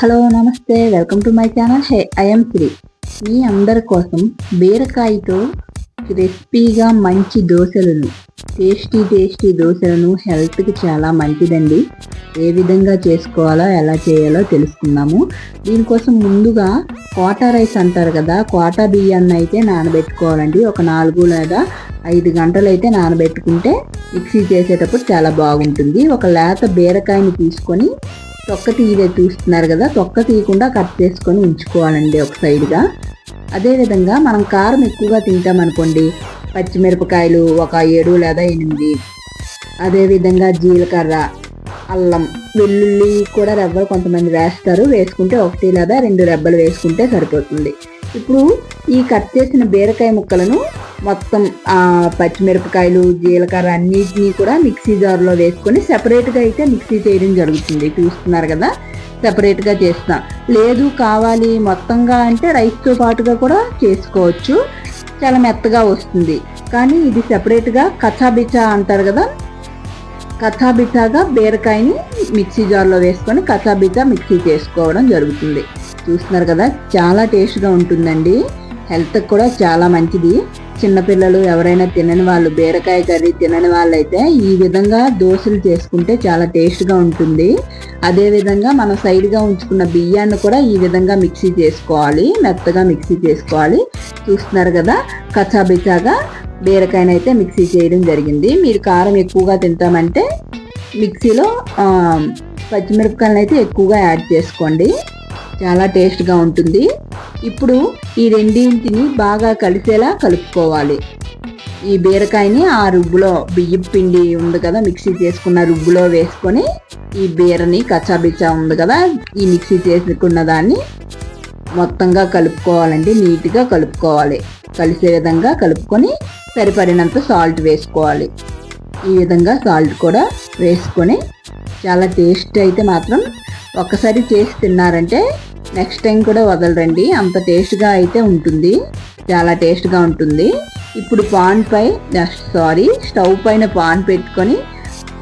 Hello నమస్తే. Welcome to my channel. Hey I'm Sri మీ అందరి కోసం బీరకాయతో క్రిస్పీగా మంచి దోశలను టేస్టీ టేస్టీ దోశలను హెల్త్కి చాలా మంచిదండి. ఏ విధంగా చేసుకోవాలో ఎలా చేయాలో తెలుసుకుందాము. దీనికోసం ముందుగా కోటా రైస్ అంటారు కదా కోటా బియ్యాన్ని అయితే నానబెట్టుకోవాలండి. ఒక నాలుగు లేదా ఐదు గంటలు అయితే నానబెట్టుకుంటే మిక్సీ చేసేటప్పుడు చాలా బాగుంటుంది. ఒక లేత బీరకాయని తీసుకొని తొక్క తీయలే చూస్తున్నారు కదా తొక్క తీయకుండా కట్ చేసుకొని ఉంచుకోవాలండి ఒక సైడ్గా. అదేవిధంగా మనం కారం ఎక్కువగా తింటామనుకోండి పచ్చిమిరపకాయలు ఒక ఏడు లేదా ఎనిమిది. అదేవిధంగా జీలకర్ర అల్లం వెల్లుల్లి కూడా రెబ్బలు కొంతమంది వేస్తారు వేసుకుంటే ఒకటి లేదా రెండు రెబ్బలు వేసుకుంటే సరిపోతుంది. ఇప్పుడు ఈ కట్ చేసిన బీరకాయ ముక్కలను మొత్తం పచ్చిమిరపకాయలు జీలకర్ర అన్నిటినీ కూడా మిక్సీ జార్లో వేసుకొని సెపరేట్గా అయితే మిక్సీ చేయడం జరుగుతుంది. చూస్తున్నారు కదా? సెపరేట్గా చేస్తాం. లేదు కావాలి మొత్తంగా అంటే రైస్తో పాటుగా కూడా చేసుకోవచ్చు. చాలా మెత్తగా వస్తుంది. కానీ ఇది సెపరేట్గా కథాబిచా అంటారు కదా? కథాబిచాగా బీరకాయని మిక్సీ జార్లో వేసుకొని కథాబిచా మిక్సీ చేసుకోవడం జరుగుతుంది. చూస్తున్నారు కదా? చాలా టేస్ట్గా ఉంటుందండి. హెల్త్కి కూడా చాలా మంచిది. చిన్నపిల్లలు ఎవరైనా తినని వాళ్ళు బీరకాయ కర్రీ తినని వాళ్ళైతే ఈ విధంగా దోశలు చేసుకుంటే చాలా టేస్ట్గా ఉంటుంది. అదేవిధంగా మనం సైడ్గా ఉంచుకున్న బియ్యాన్ని కూడా ఈ విధంగా మిక్సీ చేసుకోవాలి. మెత్తగా మిక్సీ చేసుకోవాలి. చూస్తున్నారు కదా కచాబిచాగా బీరకాయనైతే మిక్సీ చేయడం జరిగింది. మీరు కారం ఎక్కువగా తింటామంటే మిక్సీలో పచ్చిమిరపకాయలను అయితే ఎక్కువగా యాడ్ చేసుకోండి. చాలా టేస్ట్గా ఉంటుంది. ఇప్పుడు ఈ రెండింటిని బాగా కలిసేలా కలుపుకోవాలి. ఈ బీరకాయని ఆ రుబ్బులో బియ్యం పిండి ఉంది కదా మిక్సీ చేసుకున్న రుబ్బులో వేసుకొని ఈ బీరని కచ్చాబిచ్చా ఉంది కదా ఈ మిక్సీ చేసుకున్న దాన్ని మొత్తంగా కలుపుకోవాలండి నీట్గా కలుపుకోవాలి. కలిసే విధంగా కలుపుకొని సరిపడినంత సాల్ట్ వేసుకోవాలి. ఈ విధంగా సాల్ట్ కూడా వేసుకొని చాలా టేస్ట్ అయితే మాత్రం ఒక్కసారి చేసి తిన్నారంటే నెక్స్ట్ టైం కూడా వదలరండి. అంత టేస్ట్గా అయితే ఉంటుంది. చాలా టేస్ట్గా ఉంటుంది. ఇప్పుడు పాన్ పై సారీ స్టవ్ పైన పాన్ పెట్టుకొని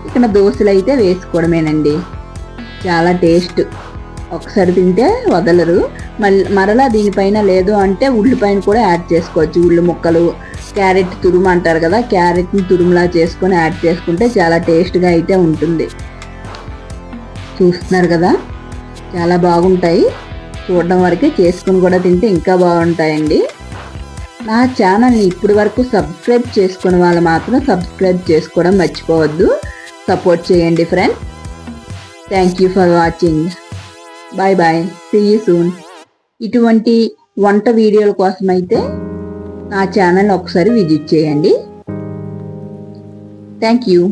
ఇక్కడ దోశలు అయితే వేసుకోవడమేనండి. చాలా టేస్ట్ ఒకసారి తింటే వదలరు. మళ్ళీ మరలా దీనిపైన లేదు అంటే ఉల్లిపైన కూడా యాడ్ చేసుకోవచ్చు. ఉల్లి ముక్కలు క్యారెట్ తురుము అంటారు కదా క్యారెట్ని తురుములా చేసుకొని యాడ్ చేసుకుంటే చాలా టేస్ట్గా అయితే ఉంటుంది. చూస్తున్నారు కదా? చాలా బాగుంటాయి. చూడడం వరకే చేసుకుని కూడా తింటే ఇంకా బాగుంటాయండి. నా ఛానల్ని ఇప్పటి వరకు సబ్స్క్రైబ్ చేసుకున్న వాళ్ళు మాత్రం సబ్స్క్రైబ్ చేసుకోవడం మర్చిపోవద్దు. సపోర్ట్ చేయండి friends. Thank you for watching bye bye see soon ఇటువంటి వంట వీడియోల కోసం అయితే నా ఛానల్ ఒకసారి విజిట్ చేయండి. Thank you